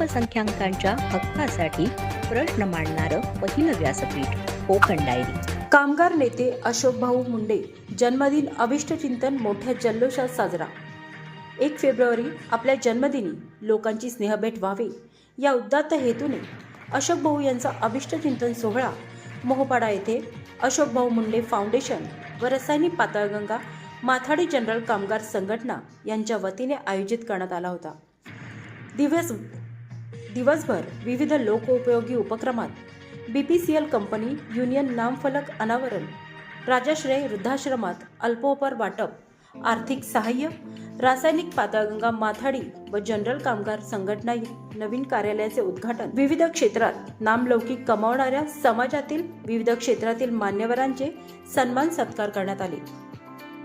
अल्पसंख्याकांच्या हक्कासाठी प्रश्न मांडणारं पहिलं व्यासपीठ कोकण डायरी. कामगार नेते अशोकभाऊ मुंडे जन्मदिन अभिष्टचिंतन मोठ्या जल्लोषात साजरा. एक फेब्रुवारी आपल्या जन्मदिनी लोकांची स्नेहभेट व्हावी. या उदात्त हेतूने अशोक भाऊ यांचा अभिष्टचिंतन सोहळा मोहपाडा येथे अशोकभाऊ मुंडे फाउंडेशन व रसायनी पाताळगंगा माथाडी जनरल कामगार संघटना यांच्या वतीने आयोजित करण्यात आला होता. दिवस दिवसभर विविध लोकोपयोगी उपक्रमात B P C L company union नामफलक अनावरण राजाश्रय वृद्धाश्रमात अल्पोपर वाटप आर्थिक सहाय्य रासायनिक पातळगंगा माथाडी व जनरल कामगार संघटना नवीन कार्यालयाचे उद्घाटन. विविध क्षेत्रात नामलौकिक कमावणाऱ्या समाजातील विविध क्षेत्रातील मान्यवरांचे सन्मान सत्कार करण्यात आले.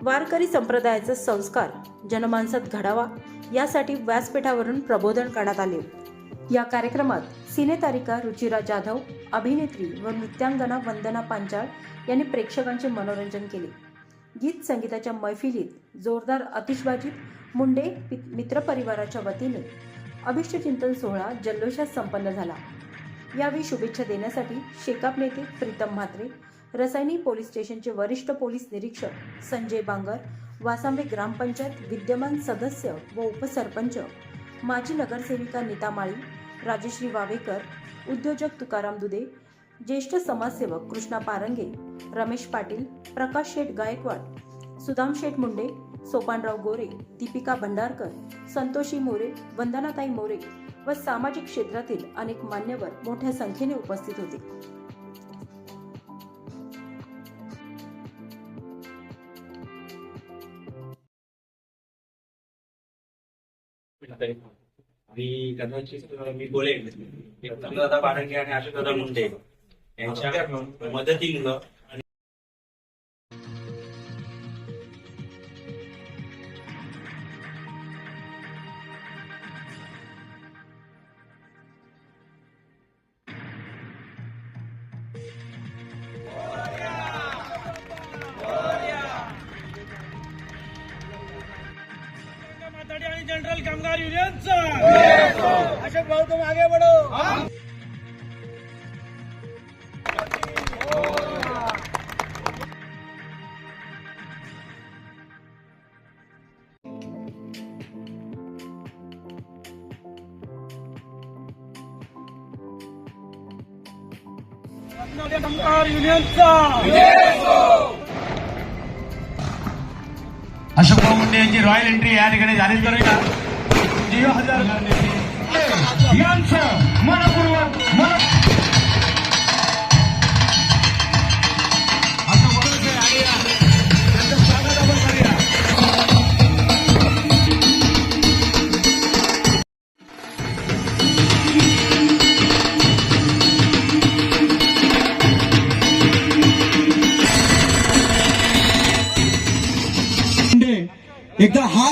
वारकरी संप्रदायाचा संस्कार जनमानसात घडावा यासाठी व्यासपीठावरून प्रबोधन करण्यात आले. या कार्यक्रमात सिनेतारिका रुचिरा जाधव अभिनेत्री व नृत्यांगना वंदना पांचाळ यांनी प्रेक्षकांचे मनोरंजन केले. गीत संगीताच्या मैफिलीत जोरदार आतिषबाजीत मुंडे मित्रपरिवाराच्या वतीने अभिष्टचिंतन सोहळा जल्लोषात संपन्न झाला. यावेळी शुभेच्छा देण्यासाठी शेकाप नेते प्रीतम म्हात्रे रसायनी पोलीस स्टेशनचे वरिष्ठ पोलीस निरीक्षक संजय बांगर वासांबे ग्रामपंचायत विद्यमान सदस्य व उपसरपंच माजी नगरसेविका नीता माळी राजश्री वावेकर उद्योजक तुकाराम दुधे ज्येष्ठ समाजसेवक कृष्णा पारंगे रमेश पाटील प्रकाश शेठ गायकवाड सुदाम शेठ मुंडे सोपानराव गोरे दीपिका भंडारकर संतोषी मोरे वंदनाताई मोरे व सामाजिक क्षेत्रातील अनेक मान्यवर मोठ्या संख्येने उपस्थित होते. मी कदाचित मी बोलेन. दादा बारंगे आणि अशोकदादा मुंडे यांच्या मदतीनं जनरल कामगार युनियनचा अशोक भाऊ तुम आगे बढ़ो कामगार युनियनचा भाऊ मुंडे यांची रॉयल एंट्री या ठिकाणी झालीच करूया जिओ हजार यांचं मनपूर्वक मन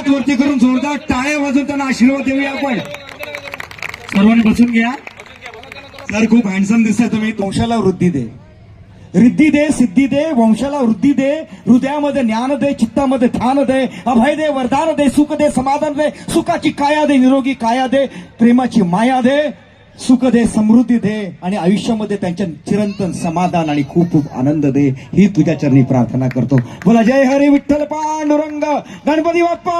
हात वरती करून जोरदार टाळ्या वाजून त्यांना आशीर्वाद देऊया आपण. सर्वांनी बसून घ्या. सर खूप हँडसम दिसतंय तुम्ही. वंशाला वृद्धी दे. रिद्धी दे सिद्धी दे वंशाला वृद्धी दे. हृदयामध्ये ज्ञान दे चित्तामध्ये ध्यान दे. अभय दे वरदान दे सुख दे समाधान दे. सुखाची काया दे निरोगी काया दे. प्रेमाची माया दे. सुख दे समृद्धी दे आणि आयुष्यामध्ये त्यांच्या चिरंतन समाधान आणि खूप खूप आनंद दे ही तुझ्या चरणी प्रार्थना करतो. बोला जय हरी विठ्ठल पांडुरंग गणपती बाप्पा!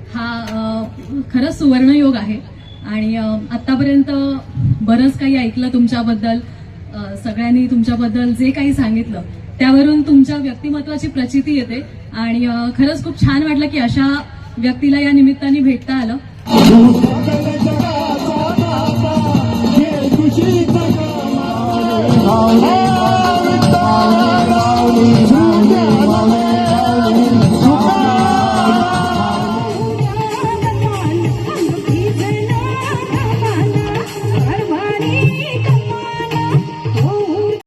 हा खरंच सुवर्णयोग आहे. आणि आत्तापर्यंत आतापर्यंत बरंच काही ऐकलं तुमच्याबद्दल सगळ्यांनी तुमच्याबद्दल जे काही सांगितलं त्यावरून तुमच्या व्यक्तिमत्वाची प्रचिती येते. आणि खरंच खूप छान वाटलं की अशा व्यक्तीला या निमित्ताने भेटता आलं.